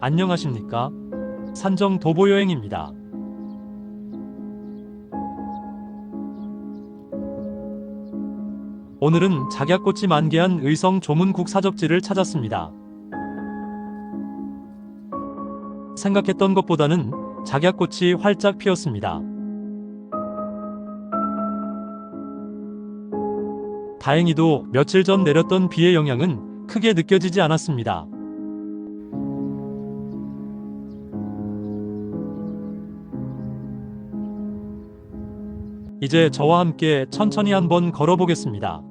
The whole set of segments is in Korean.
안녕하십니까? 산정 도보 여행입니다. 오늘은 작약꽃이 만개한 의성 조문국 사적지를 찾았습니다. 생각했던 것보다는 작약꽃이 활짝 피었습니다. 다행히도 며칠 전 내렸던 비의 영향은 크게 느껴지지 않았습니다. 이제 저와 함께 천천히 한번 걸어보겠습니다.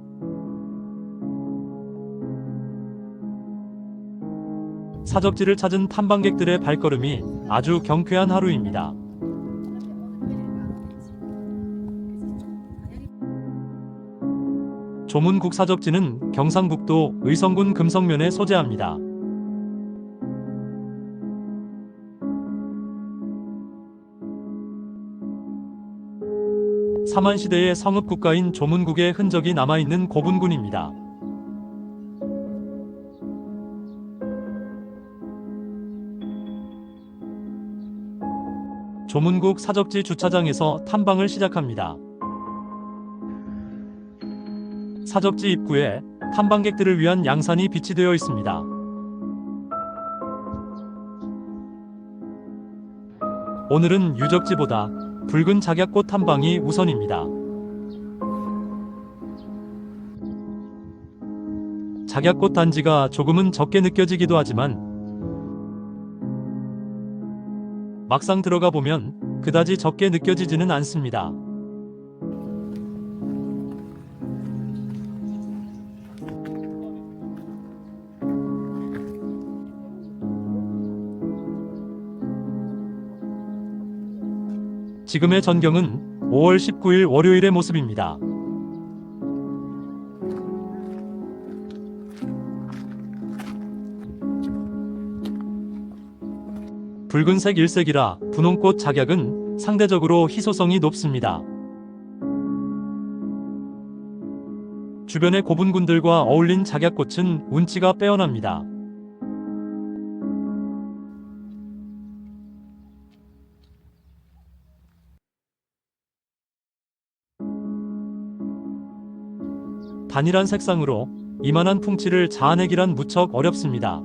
사적지를 찾은 탐방객들의 발걸음이 아주 경쾌한 하루입니다. 조문국 사적지는 경상북도 의성군 금성면에 소재합니다. 사만시대의 성읍국가인 조문국의 흔적이 남아있는 고분군입니다. 조문국 사적지 주차장에서 탐방을 시작합니다. 사적지 입구에 탐방객들을 위한 양산이 비치되어 있습니다. 오늘은 유적지보다 붉은 작약꽃 탐방이 우선입니다. 작약꽃 단지가 조금은 적게 느껴지기도 하지만 막상 들어가 보면 그다지 적게 느껴지지는 않습니다. 지금의 전경은 5월 19일 월요일의 모습입니다. 붉은색 일색이라 분홍꽃 작약은 상대적으로 희소성이 높습니다. 주변의 고분군들과 어울린 작약꽃은 운치가 빼어납니다. 단일한 색상으로 이만한 풍치를 자아내기란 무척 어렵습니다.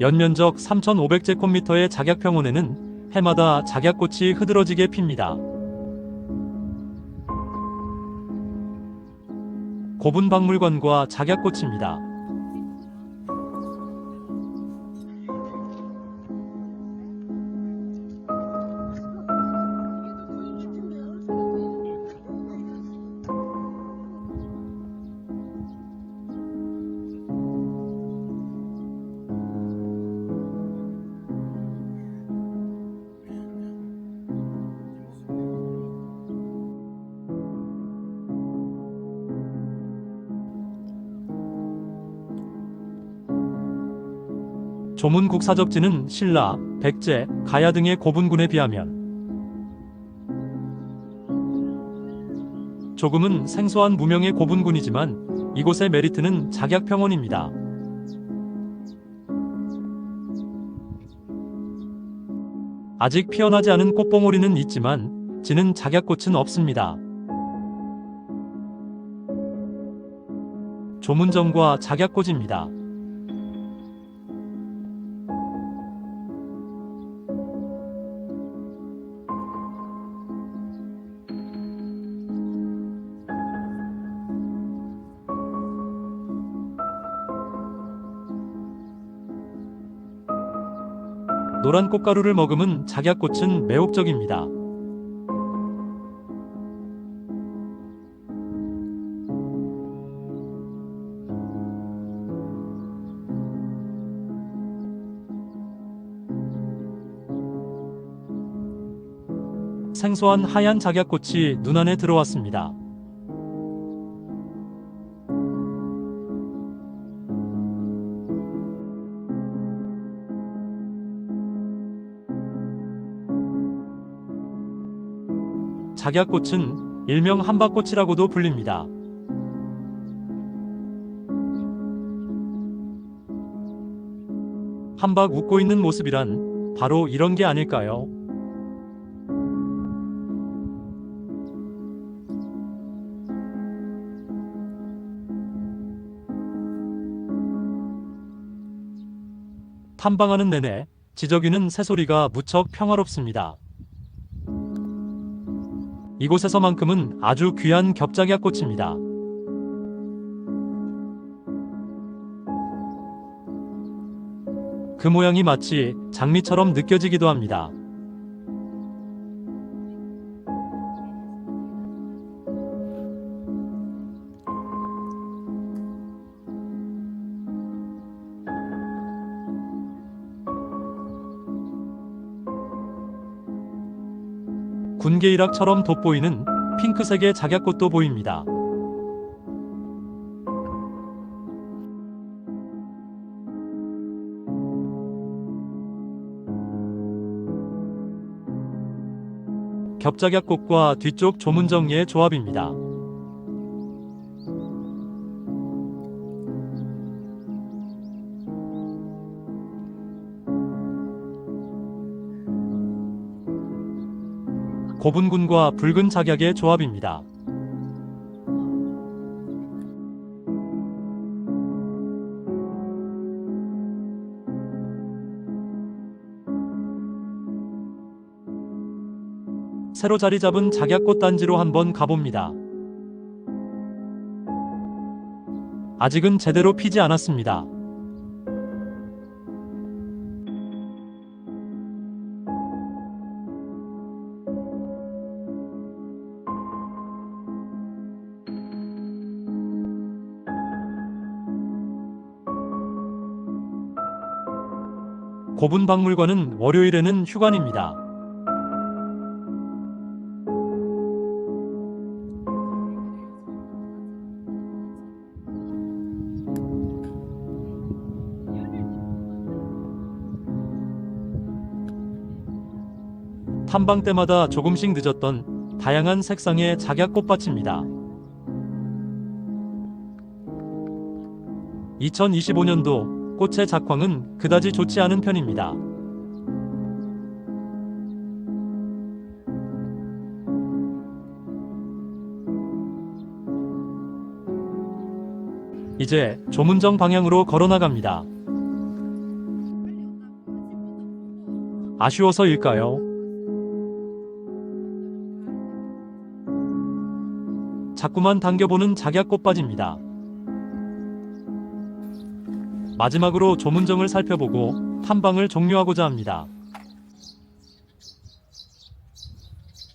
연면적 3,500제곱미터의 작약평원에는 해마다 작약꽃이 흐드러지게 핍니다. 고분박물관과 작약꽃입니다. 조문국 사적지는 신라, 백제, 가야 등의 고분군에 비하면 조금은 생소한 무명의 고분군이지만 이곳의 메리트는 작약평원입니다. 아직 피어나지 않은 꽃봉오리는 있지만 지는 작약꽃은 없습니다. 조문정과 작약꽃입니다. 노란 꽃가루를 머금은 작약꽃은 매혹적입니다. 생소한 하얀 작약꽃이 눈안에 들어왔습니다. 작약꽃은 일명 한박꽃이라고도 불립니다. 한박 웃고 있는 모습이란 바로 이런 게 아닐까요? 탐방하는 내내 지저귀는 새소리가 무척 평화롭습니다. 이곳에서만큼은 아주 귀한 겹작약 꽃입니다. 그 모양이 마치 장미처럼 느껴지기도 합니다. 군계일학처럼 돋보이는 핑크색의 작약꽃도 보입니다. 겹작약꽃과 뒤쪽 조문정리의 조합입니다. 고분군과 붉은 작약의 조합입니다. 새로 자리 잡은 작약꽃 단지로 한번 가봅니다. 아직은 제대로 피지 않았습니다. 고분박물관은 월요일에는 휴관입니다. 탐방 때마다 조금씩 늦었던 다양한 색상의 작약 꽃밭입니다. 2025년도 꽃의 작황은 그다지 좋지 않은 편입니다. 이제 조문정 방향으로 걸어 나갑니다. 아쉬워서일까요? 자꾸만 당겨보는 작약꽃밭입니다. 마지막으로 조문정을 살펴보고 탐방을 종료하고자 합니다.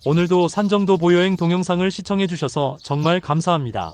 오늘도 산정도 보여행 동영상을 시청해주셔서 정말 감사합니다.